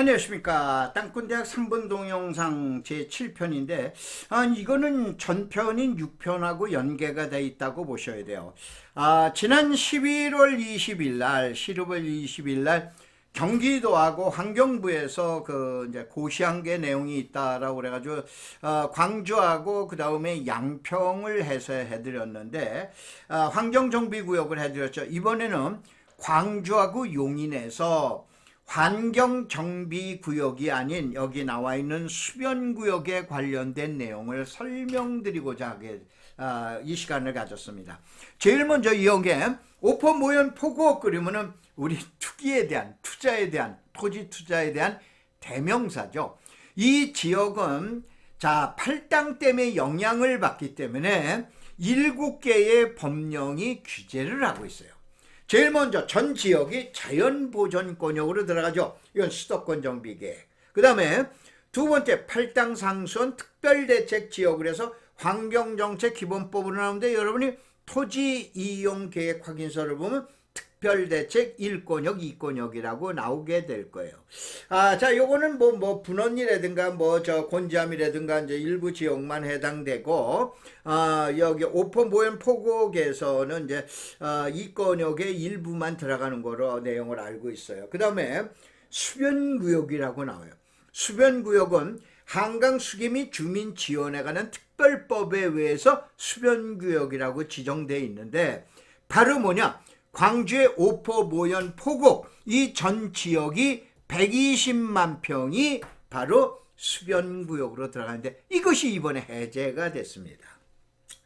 안녕하십니까. 땅꾼대학 3분 동영상 제7편인데 아, 이거는 전편인 6편하고 연계가 돼 있다고 보셔야 돼요. 아, 지난 11월 20일 날 11월 20일 날 경기도하고 환경부에서 그 이제 고시한 게 내용이 있다라고 그래가지고 어, 광주하고 그 다음에 양평을 해서 해드렸는데 어, 환경정비구역을 해드렸죠. 이번에는 광주하고 용인에서 환경 정비 구역이 아닌 여기 나와 있는 수변 구역에 관련된 내용을 설명드리고자 하게 아, 이 시간을 가졌습니다. 제일 먼저 이용게 오퍼 모연 포고 그리면은 우리 투기에 대한 투자에 대한 토지 투자에 대한 대명사죠. 이 지역은 자 팔당 때문에 영향을 받기 때문에 일곱 개의 법령이 규제를 하고 있어요. 제일 먼저 전 지역이 자연보전권역으로 들어가죠. 이건 수도권 정비 계획. 그 다음에 두 번째 팔당 상수원 특별대책 지역을 해서 환경정책 기본법으로 나오는데 여러분이 토지 이용 계획 확인서를 보면 특별대책 1권역, 2권역이라고 나오게 될 거예요. 아, 자, 요거는 뭐, 뭐, 분원이라든가, 뭐, 저, 곤지암이라든가, 이제 일부 지역만 해당되고, 아, 여기 오픈 모현 포곡에서는 이제, 아, 2권역의 일부만 들어가는 거로 내용을 알고 있어요. 그 다음에 수변구역이라고 나와요. 수변구역은 한강 수기 및 주민 지원에 관한 특별법에 의해서 수변구역이라고 지정되어 있는데, 바로 뭐냐? 광주의 오포 모연 포곡 이 전 지역이 120만 평이 바로 수변구역으로 들어가는데 이것이 이번에 해제가 됐습니다.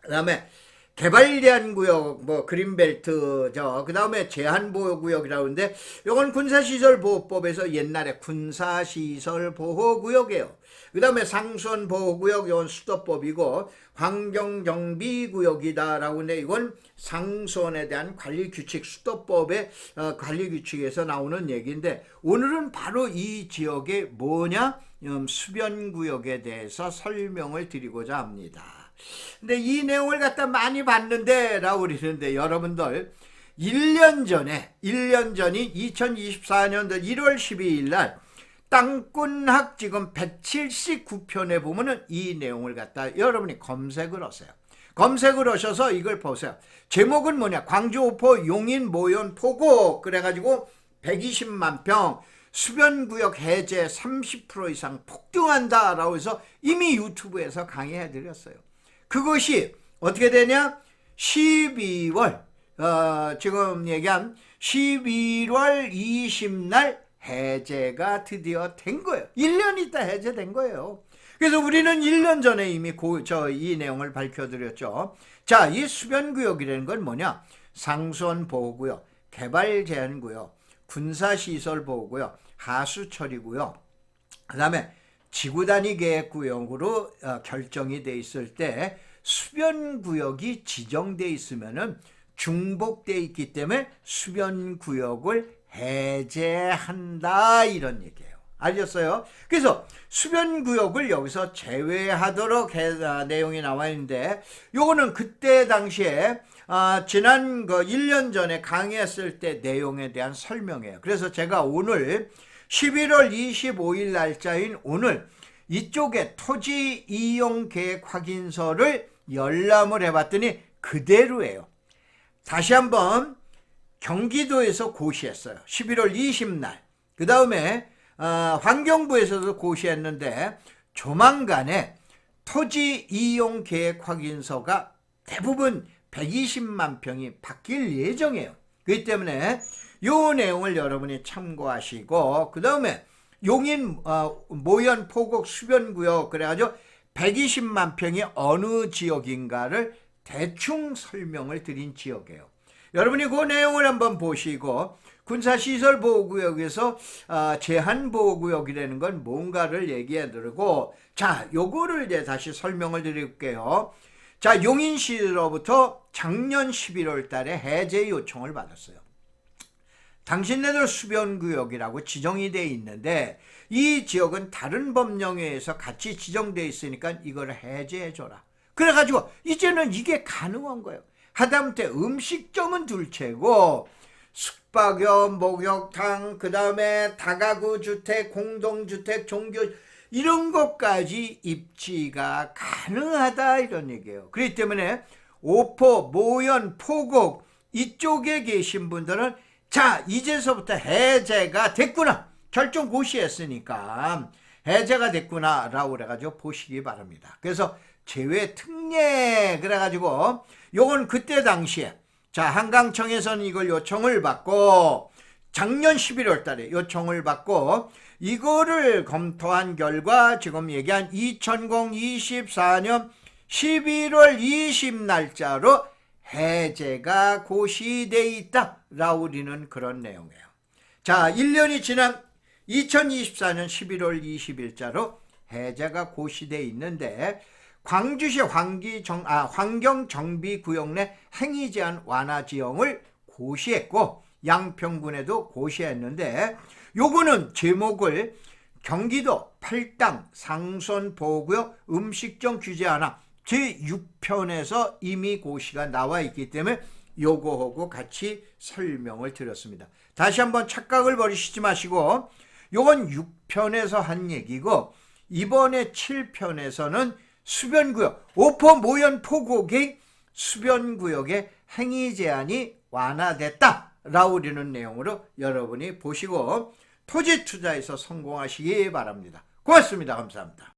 그 다음에 개발 제한 구역 뭐 그린벨트 저 그다음에 제한 보호 구역이라고 하는데 이건 군사 시설 보호법에서 옛날에 군사 시설 보호 구역이에요. 그다음에 상수원 보호 구역 이건 수도법이고 환경 정비 구역이다라고 하는데 이건 상수원에 대한 관리 규칙 수도법의 어, 관리 규칙에서 나오는 얘기인데 오늘은 바로 이 지역의 뭐냐 음, 수변 구역에 대해서 설명을 드리고자 합니다. 근데 이 내용을 갖다 많이 봤는데 라고 그러시는데 여러분들 1년 전에 1년 전이 2024년도 1월 12일 날 땅꾼학 지금 179편에 보면은 이 내용을 갖다 여러분이 검색을 하세요. 검색을 하셔서 이걸 보세요. 제목은 뭐냐? 광주 오포 용인 모yon 포고 그래가지고 120만 평 수변구역 해제 30% 이상 폭등한다라고 해서 이미 유튜브에서 강의해 드렸어요. 그것이 어떻게 되냐? 12월 어, 지금 얘기한 11월 20날 해제가 드디어 된 거예요. 1년 있다 해제된 거예요. 그래서 우리는 1년 전에 이미 저 이 내용을 밝혀드렸죠. 자, 이 수변구역이라는 건 뭐냐? 상수원 보호구역, 개발 제한구역, 군사시설 보호구역, 하수처리구역, 그 다음에 지구단위 계획 구역으로 어, 결정이 돼 있을 때 수변 구역이 지정돼 있으면은 중복돼 있기 때문에 수변 구역을 해제한다 이런 얘기예요. 알겠어요? 그래서 수변 구역을 여기서 제외하도록 해, 아, 내용이 나와 있는데 요거는 그때 당시에 아, 지난 그 1년 전에 강의했을 때 내용에 대한 설명이에요. 그래서 제가 오늘 11월 25일 날짜인 오늘 이쪽에 토지 이용 계획 확인서를 열람을 해봤더니 그대로예요. 다시 한번 경기도에서 고시했어요. 11월 20날. 그 다음에 어, 환경부에서도 고시했는데 조만간에 토지 이용 계획 확인서가 대부분 120만 평이 바뀔 예정이에요. 그렇기 때문에 이 내용을 여러분이 참고하시고 그 다음에 용인 어, 모현 포곡 수변구역 그래가지고 120만 평이 어느 지역인가를 대충 설명을 드린 지역이에요. 여러분이 그 내용을 한번 보시고 군사시설 보호구역에서 어, 제한 보호구역이라는 건 뭔가를 얘기해 드리고 자 요거를 이제 다시 설명을 드릴게요. 자 용인시로부터 작년 11월 달에 해제 요청을 받았어요. 당신네들 수변구역이라고 지정이 돼 있는데 이 지역은 다른 법령에 의해서 같이 지정돼 있으니까 이걸 해제해 줘라. 그래가지고 이제는 이게 가능한 거예요. 하다못해 음식점은 둘째고 숙박업, 목욕탕, 그 다음에 다가구 주택, 공동주택, 종교 이런 것까지 입지가 가능하다 이런 얘기예요. 그렇기 때문에 오포, 모연, 포곡 이쪽에 계신 분들은 자 이제서부터 해제가 됐구나 결정 고시했으니까 해제가 됐구나 라고 그래가지고 보시기 바랍니다. 그래서 제외 특례 그래가지고 요건 그때 당시에 자 한강청에서는 이걸 요청을 받고 작년 11월 달에 요청을 받고 이거를 검토한 결과 지금 얘기한 2024년 11월 20 날짜로 해제가 고시돼 있다 라고 우리는 그런 내용이에요. 자, 1년이 지난 2024년 11월 20일자로 해제가 고시돼 있는데 광주시 환기정, 아, 환경정비구역 내 행위 제한 완화 지형을 고시했고 양평군에도 고시했는데 요거는 제목을 경기도 팔당 상선보호구역 음식점 규제 하나 제6편에서 이미 고시가 나와 있기 때문에 요거하고 같이 설명을 드렸습니다. 다시 한번 착각을 버리시지 마시고 요건 6편에서 한 얘기고 이번에 7편에서는 수변구역 오포 모연 포곡의 수변구역의 행위 제한이 완화됐다라고 우리는 내용으로 여러분이 보시고 토지 투자에서 성공하시기 바랍니다. 고맙습니다. 감사합니다.